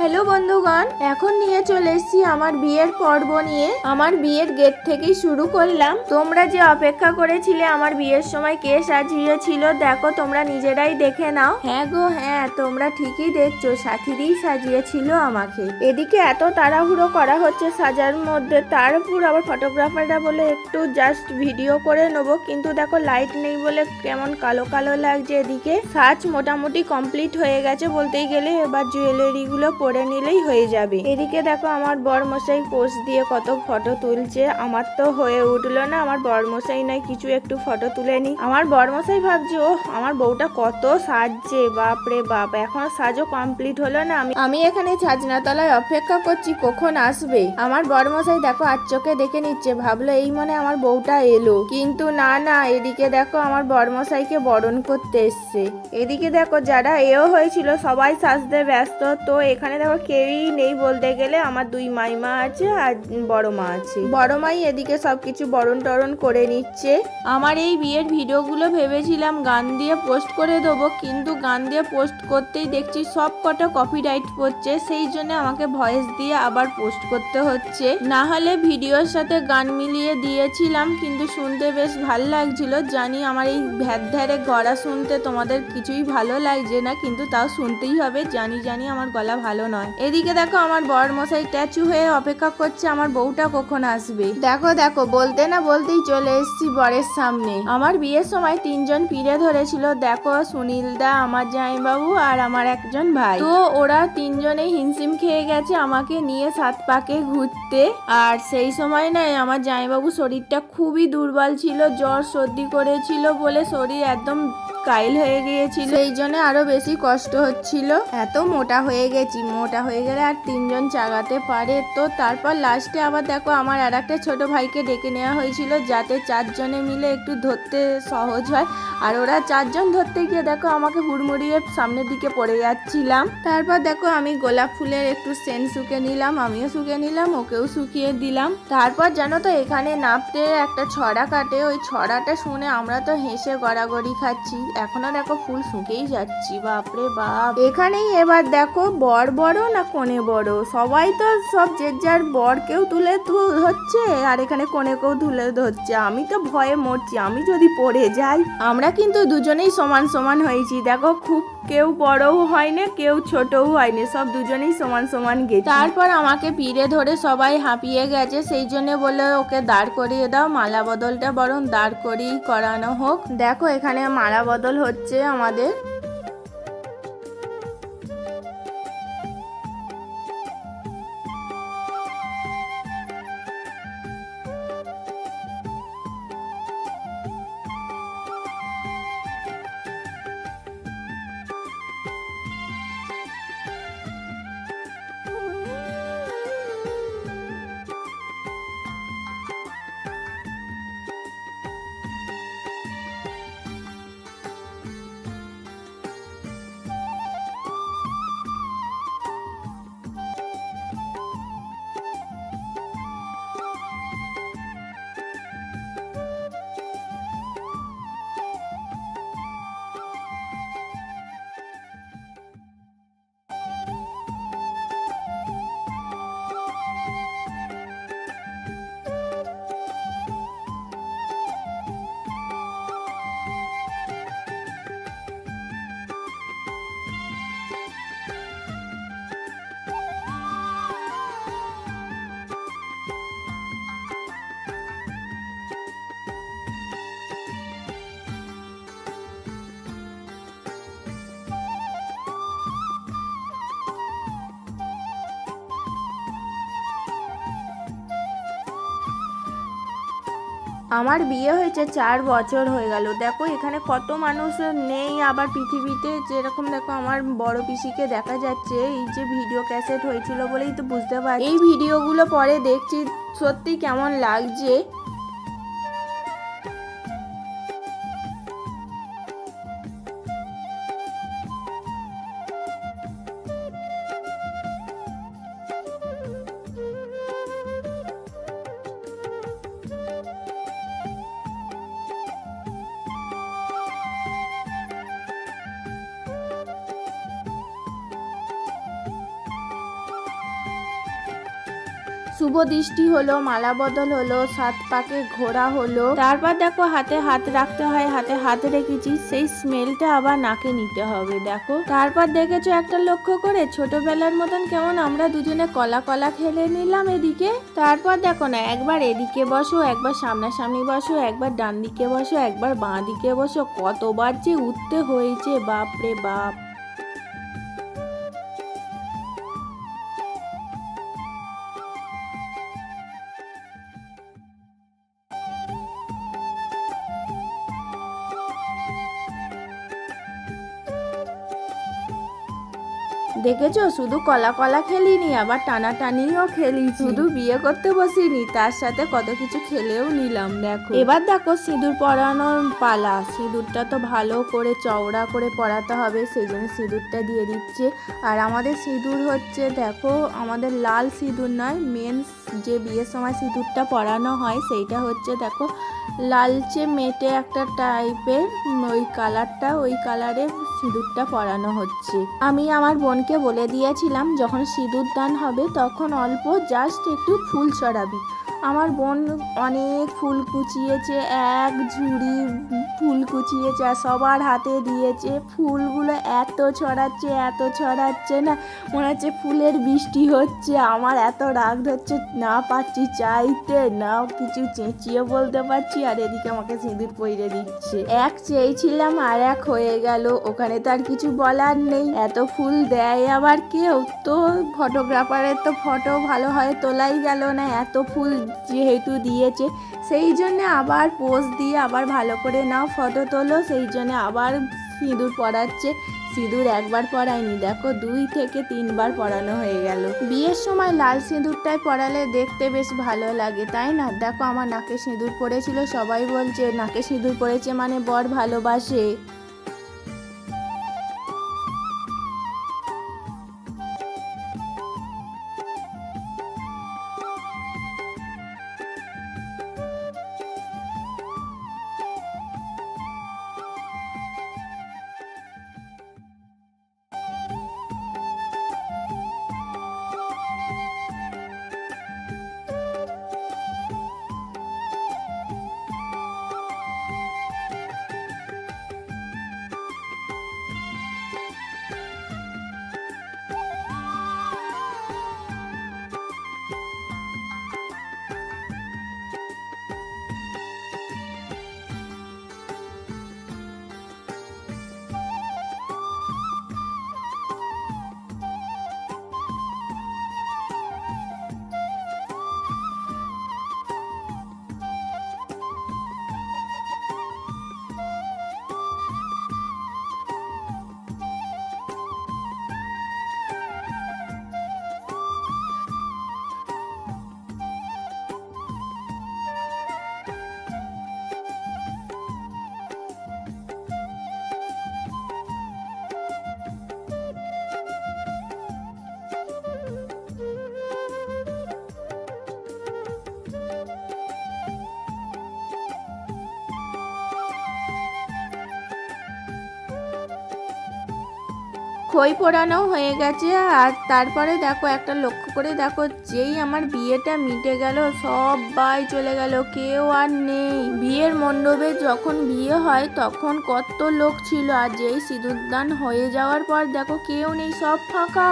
Hello বন্ধুগণ, এখন নিয়ে চলে এসেছি আমার বিয়ের পর্ব নিয়ে। আমার বিয়ের গেট থেকেই শুরু করলাম। তোমরা যে অপেক্ষা করেছিলে আমার বিয়ের সময় কে সাজিয়েছিল, দেখো তোমরা নিজেরাই দেখে নাও। হ্যাঁ গো হ্যাঁ তোমরা ঠিকই দেখছ সাথীরই সাজিয়েছিল আমাকে। এদিকে এত তাড়াহুড়ো করা হচ্ছে সাজার মধ্যে, তার উপর আবার ফটোগ্রাফাররা বলে একটু জাস্ট ভিডিও করে নেব। কিন্তু দেখো লাইট নেই বলে কেমন কালো কালো লাগছে এদিকে। সাজ মোটামুটি কমপ্লিট হয়ে গেছে বলতেই গেলে, এবার জুয়েলারি পরে নিলেই হয়ে যাবে। এদিকে দেখো আমার বর মশাই পোজ দিয়ে কত ফটো তুলছে। আমার তো হয়ে উঠল না, আমার বর মশাই নয় কিছু একটু ফটো তুলে নি আমার বর মশাই ভাবছে ও আমার বউটা কত সাজছে, বাপ রে বাপ, এখন সাজও কমপ্লিট হলো না। আমি আমি এখানে ছাজনা তলায় অপেক্ষা করছি, কখন আসবে? আমার বর মশাই দেখো আর চোখে দেখে নিচ্ছে, ভাবলো এই মনে আমার বউটা এলো। কিন্তু না না, এদিকে দেখো আমার বরমশাইকে বরণ করতে এসছে। এদিকে দেখো যারা এও হয়েছিল, সবাই সাজতে ব্যস্ত। তো এখানে দেখো কেউই নেই বলতে গেলে। আমার দুই মাইমা আছে আর বড় মা আছে। বড় মাই এদিকে সবকিছু বরণ টরণ করে নিচ্ছে। আমার এই বিয়ের ভিডিওগুলো ভেবেছিলাম গান দিয়ে পোস্ট করে দেবো কিন্তু গান দিয়ে পোস্ট করতেই দেখছি সব কটা কপিরাইট পড়ছে সেই জন্য আমাকে ভয়েস দিয়ে আবার পোস্ট করতে হচ্ছে। না হলে ভিডিওর সাথে গান মিলিয়ে দিয়েছিলাম কিন্তু শুনতে বেশ ভালো লাগছিল। জানি আমার এই ভ্যাদ ধ্যারে গড়া শুনতে তোমাদের কিছুই ভালো লাগছে না কিন্তু তাও শুনতেই হবে। জানি জানি আমার গলা ভালো নয়। এদিকে দেখো আমার বর মশাই ট্যাচু হয়ে অপেক্ষা করছে আমার বউটা কখন আসবে? দেখো দেখো বলতে না বলতেই চলে এসেছি বরের সামনে। আমার বিয়ের সময় তিনজন পিড়ে ধরেছিল দেখো সুনীল দা আমার জামাইবাবু আর আমার একজন ভাই। তো ওরা তিনজনে হিমসিম খেয়ে গেছে আমাকে নিয়ে সাত পাকে ঘুরতে। আর সেই সময় না আমার জামাইবাবু শরীরটা খুবই দুর্বল ছিল জ্বর সর্দি করেছিল বলে শরীর একদম কাইল হয়ে গিয়েছিল। সেই জন্য আরও বেশি কষ্ট হচ্ছিল। এত মোটা হয়ে গেছি, মোটা হয়ে গেলে আর তিনজন চাগাতে পারে তো? তারপর লাস্টে আবার দেখো আমার আর একটা ছোট ভাইকে ডেকে নেওয়া হয়েছিল, যাতে চারজনে মিলে একটু ধরতে সহজ হয়। আর ওরা চারজন ধরতে গিয়ে দেখো আমাকে হুড়মুড়িয়ে সামনের দিকে পড়ে যাচ্ছিলাম। তারপর দেখো আমি গোলাপ ফুলের একটু সেন্ট শুকে নিলাম, আমিও শুকে নিলাম, ওকেও শুকিয়ে দিলাম। তারপর জানো তো এখানে নাপতে একটা ছড়া কাটে, ওই ছড়াটা শুনে আমরা তো হেসে গড়াগড়ি খাচ্ছি। এখনও দেখো ফুল শুকেই যাচ্ছি বাপরে বাপ। এখানেই এবার দেখো বর বড় না কোণে বড়? সবাই তো সব যে যার বরকেও তুলে ধরছে আর এখানে কোণেকেও তুলে ধরছে। আমি তো ভয়ে মরছি আমি যদি পড়ে যাই। আমরা কিন্তু দুজনেই সমান সমান হয়েছি। দেখো খুব কেউ বড়ও হয়নি কেউ ছোটও হয়নি সব দুজনেই সমান সমান গেছে। তারপর আমাকে পিড়ে ধরে সবাই হাঁপিয়ে গেছে সেই জন্য বলে ওকে দাঁড় করিয়ে দাও মালা বদলটা বরং দাঁড় করিয়ে করানো হোক। দেখো এখানে মালা বদল হচ্ছে আমাদের আমার বিয়ে হয়েছে চার বছর হয়ে গেল। দেখো, এখানে কত মানুষ নেই, আবার পৃথিবীতে যেরকম দেখো আমার বড় পিসিকে দেখা যাচ্ছে, এই যে ভিডিও ক্যাসেট হয়েছিল বলেই তো বুঝতে পারি এই ভিডিওগুলো পরে দেখছি, সত্যি কেমন লাগছে। শুভ দৃষ্টি হলো, মালা বদল হলো, সাত পাকে ঘোরা হলো। তারপর দেখো, হাতে হাত রাখতে হয়, হাতে হাত রেখেছি, সেই স্মেলটা আবার নাকে নিতে হবে, দেখো। তারপর দেখেছ, একটা লক্ষ্য করে, ছোটবেলার মতন কেমন আমরা দুজনে কলা কলা খেলে নিলাম এদিকে। তারপর দেখো না, একবার এদিকে বসো, একবার সামনাসামনি বসো, একবার ডান দিকে বসো, একবার বাঁ দিকে বসো, কতবার যে উঠতে হয়েছে বাপ রে বাপ। দেখেছ? শুধু কলা কলা খেলিনি আবার টানাটানিও খেলি শুধু বিয়ে করতে বসিনি তার সাথে কত কিছু খেলেও নিলাম দেখো। এবার দেখো সিঁদুর পরানোর পালা। সিঁদুরটা তো ভালো করে চওড়া করে পরাতে হবে সেই জন্য সিঁদুরটা দিয়ে দিচ্ছে। আর আমাদের সিঁদুর হচ্ছে দেখো আমাদের লাল সিঁদুর নয় মেন যে বিয়ের সময় সিঁদুরটা পরানো হয় সেইটা হচ্ছে দেখো, লালচে মেটে একটা টাইপের ওই কালারটা ওই কালারে সিঁদুরটা পরানো হচ্ছে। আমি আমার বোনকে বলে দিয়েছিলাম, যখন সিঁদুর দান হবে তখন অল্প জাস্ট একটু ফুল ছড়াবি। আমার বোন অনেক ফুল কুচিয়েছে, এক ঝুড়ি ফুল কুচিয়েছে আর সবার হাতে দিয়েছে। ফুলগুলো এত ছড়াচ্ছে এত ছড়াচ্ছে না, মনে হচ্ছে ফুলের বৃষ্টি হচ্ছে। আমার এত রাগ ধরছে, না পাচ্ছি চাইতে, না কিছু চেঁচিয়ে বলতে পারছি আর এদিকে আমাকে সিঁদুর পইরে দিচ্ছে। এক চেয়েছিলাম আর এক হয়ে গেল, ওখানে তো আর কিছু বলার নেই। এত ফুল দেয় আবার কেউ? তো ফটোগ্রাফারের তো ফটো ভালো হয়, তোলাই গেল না, এত ফুল যেহেতু দিয়েছে, সেই জন্যে আবার পোজ দিয়ে আবার ভালো করে নাও, ফটো তোলো, সেই জন্যে আবার সিঁদুর পরাচ্ছে। সিঁদুর একবার পরায়নি, দেখো দুই থেকে তিনবার পরানো হয়ে গেল। বিয়ের সময় লাল সিঁদুরটাই পরালে দেখতে বেশ ভালো লাগে, তাই না? দেখো আমার নাকে সিঁদুর পড়েছিল, সবাই বলছে, নাকে সিঁদুর পড়েছে মানে বর ভালোবাসে। খই পোড়ানো হয়ে গেছে, আর তারপরে দেখো একটা লক্ষ্য করে দেখো যেই আমার বিয়েটা মিটে গেল, সবাই চলে গেল, কেউ আর নেই। বিয়ের মণ্ডপে যখন বিয়ে হয় তখন কত লোক ছিল, আর যেই সিঁদুরদান হয়ে যাওয়ার পর দেখো কেউ নেই, সব ফাঁকা।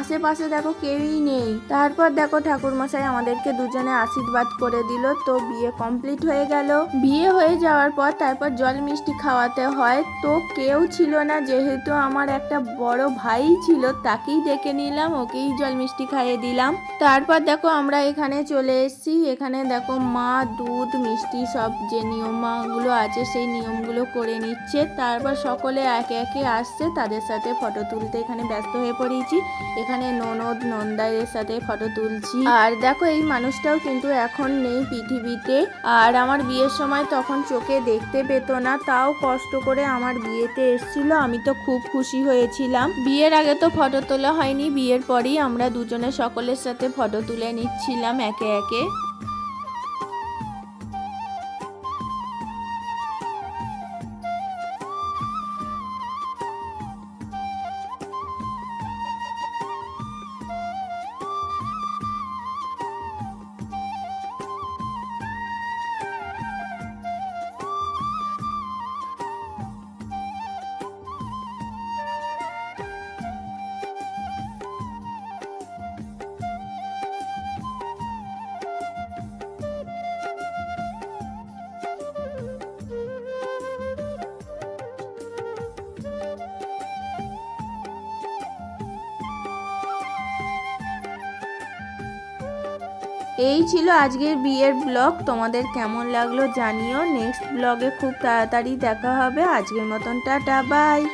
আশেপাশে দেখো কেউই নেই। তারপর দেখো ঠাকুর মশাই আমাদেরকে দুজনে আশীর্বাদ করে দিল। তো বিয়ে কমপ্লিট হয়ে গেল। বিয়ে হয়ে যাওয়ার পর তারপর জল মিষ্টি খাওয়াতে হয়। তো কেউ ছিল না, যেহেতু আমার একটা বড় ভাই ছিল, তাকেই ডেকে নিলাম, ওকেই জল মিষ্টি খাইয়ে দিলাম। তারপর দেখো আমরা এখানে চলে এসেছি। এখানে দেখো মা, দুধ, মিষ্টি সব যে নিয়মগুলো আছে, সেই নিয়মগুলো করে নিচ্ছে। তারপর সকলে একে একে আসছে, তাদের সাথে ফটো তুলতে এখানে ব্যস্ত হয়ে পড়েছি। এখানে ননদ নন্দাইয়ের সাথে ফটো তুলছি। আর দেখো, এই মানুষটাও কিন্তু এখন নেই পৃথিবীতে। আর আমার বিয়ের সময় তখন চোখে দেখতে পেতো না, তাও কষ্ট করে আমার বিয়েতে এসছিল। আমি তো খুব খুশি হয়েছিলাম। বিয়ের আগে তো ফটো তোলা হয়নি, বিয়ের পরেই আমরা দুজনে সকলের সাথে ফটো তুলে নিচ্ছিলাম একে একে। এই ছিল আজকের বিয়ের ব্লগ। তোমাদের কেমন লাগল জানিও। নেক্সট ব্লগে খুব তাড়াতাড়ি দেখা হবে। আজকের মতন টাটা, বাই।